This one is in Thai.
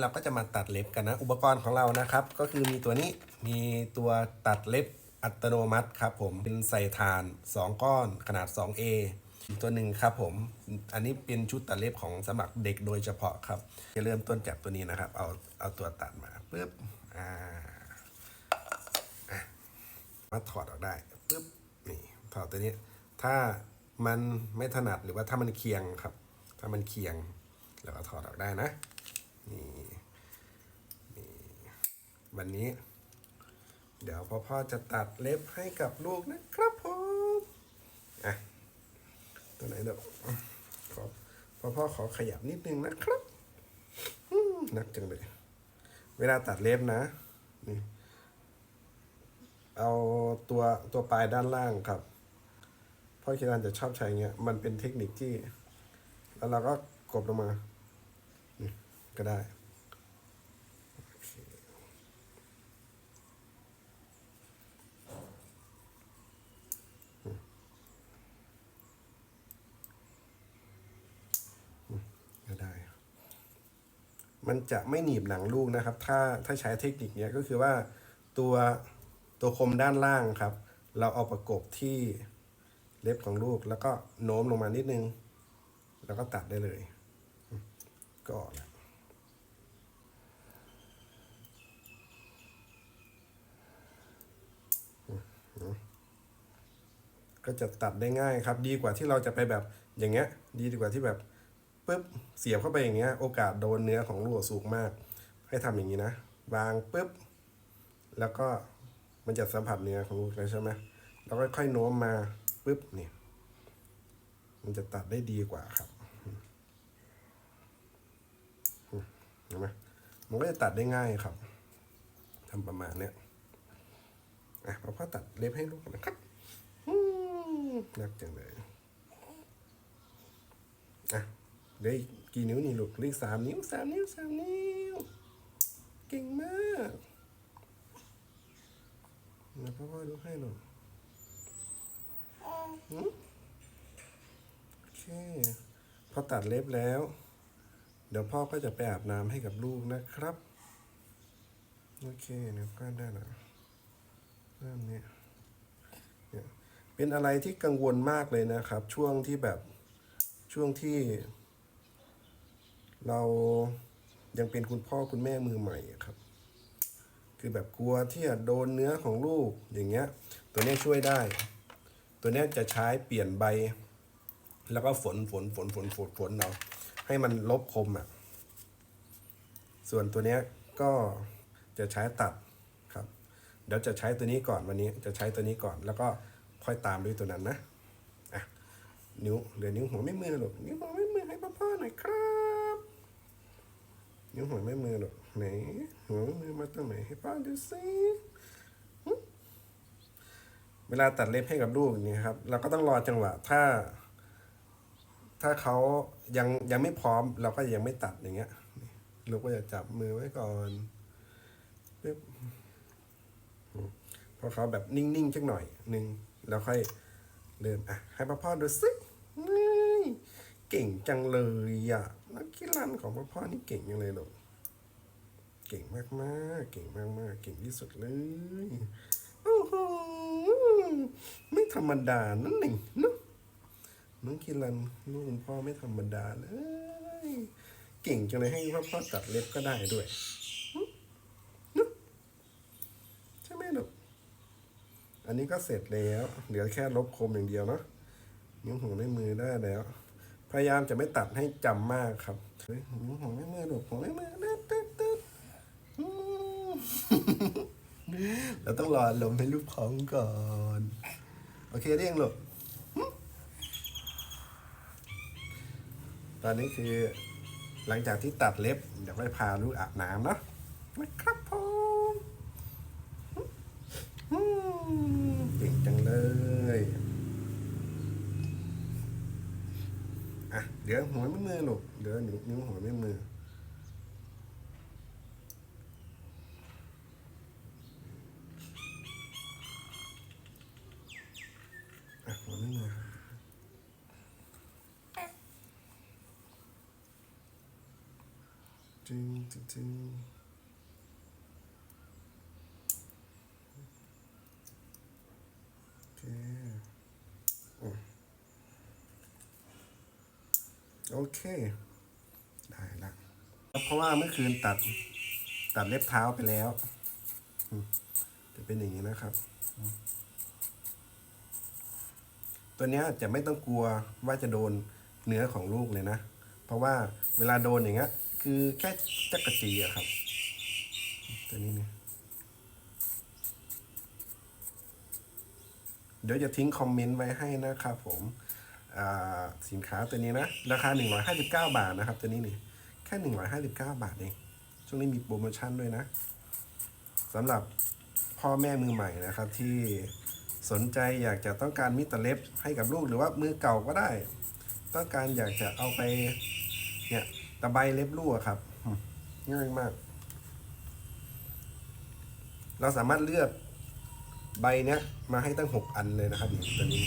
เราก็จะมาตัดเล็บกันนะ อุปกรณ์ของเรานะครับ ก็คือมีตัวนี้มีตัวตัดเล็บอัตโนมัติครับผมเป็นใส่ถ่าน 2 ก้อนขนาด 2A อีกตัวหนึ่งครับผม อันนี้เป็นชุดตัดเล็บของสมัครเด็กโดยเฉพาะครับ จะเริ่มต้นจากตัวนี้นะครับ เอาเอาตัวตัดมาปุ๊บอ่าอะมาถอดออกได้ปุ๊บนี่ถอดตัวนี้ ถ้ามันไม่ถนัดหรือว่าถ้ามันเคียงครับ ถ้ามันเคียงเราก็ถอดออกได้นะ นี่นี่วันนี้ เดี๋ยวพ่อพ่อจะตัดเล็บให้กับลูกนะครับผมอะตัวไหนเดี๋ยวขอพ่อพ่อขอขยับนิดนึงนะครับนักจังเลย เวลาตัดเล็บนะนี่เอาตัวตัวปลายด้านล่างครับพ่อคิรันจะชอบใช้เงี้ย มันเป็นเทคนิคที่ แล้วเราก็กดลงมา ก็ได้ ก็ได้ มันจะไม่หนีบหนังลูกนะครับ ถ้าถ้าใช้เทคนิคนี้ก็คือว่าตัวตัวคมด้านล่างครับ เราเอาประกบที่เล็บของลูกแล้วก็โน้มลงมานิดนึง แล้วก็ตัดได้เลย ก็ออกแล้ว ก็จะตัดได้ง่ายครับ ดีกว่าที่เราจะไปแบบอย่างเงี้ย ดีกว่าที่แบบปุ๊บเสียบเข้าไปอย่างเงี้ย โอกาสโดนเนื้อของลูกสูงมาก ให้ทำอย่างนี้นะวางปุ๊บแล้วก็มันจะสัมผัสเนื้อของลูกเลยใช่ไหมแล้วก็ค่อยโน้มมาปุ๊บเนี่ยมันจะตัดได้ดีกว่าครับเห็นไหมมันก็จะตัดได้ง่ายครับทำประมาณเนี้ยอะพอพ่อตัดเล็บให้ลูกนะครับ อืมนักจังเลยอะเหลืออีกกี่นิ้วนี่ลูกเหลืออีกสามนิ้วสามนิ้วสามนิ้ว เก่งมากนะพ่อพ่อดูให้หน่อยหืมโอเคพอตัดเล็บแล้ว เดี๋ยวพ่อก็จะไปอาบน้ำให้กับลูกนะครับ โอเคเนี่ยก็ได้แล้วเริ่มเนี่ยเนี่ย เป็นอะไรที่กังวลมากเลยนะครับ ช่วงที่แบบช่วงที่ เรายังเป็นคุณพ่อคุณแม่มือใหม่ครับ คือแบบกลัวที่จะโดนเนื้อของลูกอย่างเงี้ย ตัวนี้ช่วยได้ ตัวนี้จะใช้เปลี่ยนใบ แล้วก็ฝนฝนฝนฝนฝนฝนเอาให้มันลบคมอะ ส่วนตัวนี้ก็จะใช้ตัดครับ เดี๋ยวจะใช้ตัวนี้ก่อนวันนี้จะใช้ตัวนี้ก่อนแล้วก็ ค่อยตามด้วยตัวนั้นนะอะนิ้วเหลือนิ้วหัวไม่มือหรอกนิ้วหัวไม่มือให้พ่อๆหน่อยครับ นิ้วหัวไม่มือหรอกไหนหัวไม่มือมาตรงไหนให้พ่อดูสิเวลาตัดเล็บให้กับลูกเนี่ยครับ เราก็ต้องรอจังหวะ ถ้า ถ้าเขายังยังไม่พร้อม เราก็ยังไม่ตัดอย่างเงี้ยลูกก็จะจับมือไว้ก่อนปึ๊บพอเขาแบบนิ่งๆสักหน่อยหนึ่ง แล้วค่อยเริ่มอะให้พ่อพ่อดูสิเก่งจังเลยอะนักกีฬาของพ่อพ่อนี่เก่งยังเลยลูกเก่งมากๆเก่งมากๆเก่งที่สุดเลยโอ้โหไม่ธรรมดานั่นเองเนาะน้องคิรันลูกคุณพ่อไม่ธรรมดาเลย เก่งจังเลยให้พ่อพ่อตัดเล็บก็ได้ด้วยหึเนอะใช่ไหมลูก อันนี้ก็เสร็จแล้ว เหลือแค่ลบคมอย่างเดียวเนาะนิ้วหัวในมือได้แล้ว พยายามจะไม่ตัดให้จำมากครับเฮ้ยนิ้วหัวในมือหลูกหัวในมือตึ๊ดตึ๊ดตึ๊ดเราต้องรอลมให้ลูกพร้อมก่อน โอเคเรียงหลูกตอนนี้คือหลังจากที่ตัดเล็บเดี๋ยวไปพาลูกอาบน้ำเนาะนะครับผมเก่งจังเลยอะ เดี๋ยวหัวไม่มือลูกเดี๋ยวนิ้วนิ้วหัวไม่มืออะหัวไม่มือจึงจริงโอเคอืม โอเค ได้ละเพราะว่าเมื่อคืนตัดตัดเล็บเท้าไปแล้วจะเป็นอย่างนี้นะครับ ตัวเนี้ยจะไม่ต้องกลัวว่าจะโดนเนื้อของลูกเลยนะ เพราะว่าเวลาโดนอย่างเงี้ยคือแค่จักรจีอะครับ ตัวนี้เนี่ยเดี๋ยวจะทิ้งคอมเมนต์ไว้ให้นะครับผม สินค้าตัวนี้นะ ราคา 159 บาทนะครับ ตัวนี้นี่แค่ 159 บาทเองช่วงนี้มีโปรโมชั่นด้วยนะสำหรับพ่อแม่มือใหม่นะครับที่สนใจอยากจะต้องการมิตรเล็บให้กับลูกหรือว่ามือเก่าก็ได้ ต้องการอยากจะเอาไปเนี่ยตะไบเล็บลู่ครับ ง่ายมาก เราสามารถเลือกใบเนี้ยมาให้ตั้งหกอันเลยนะครับนี่ตัวนี้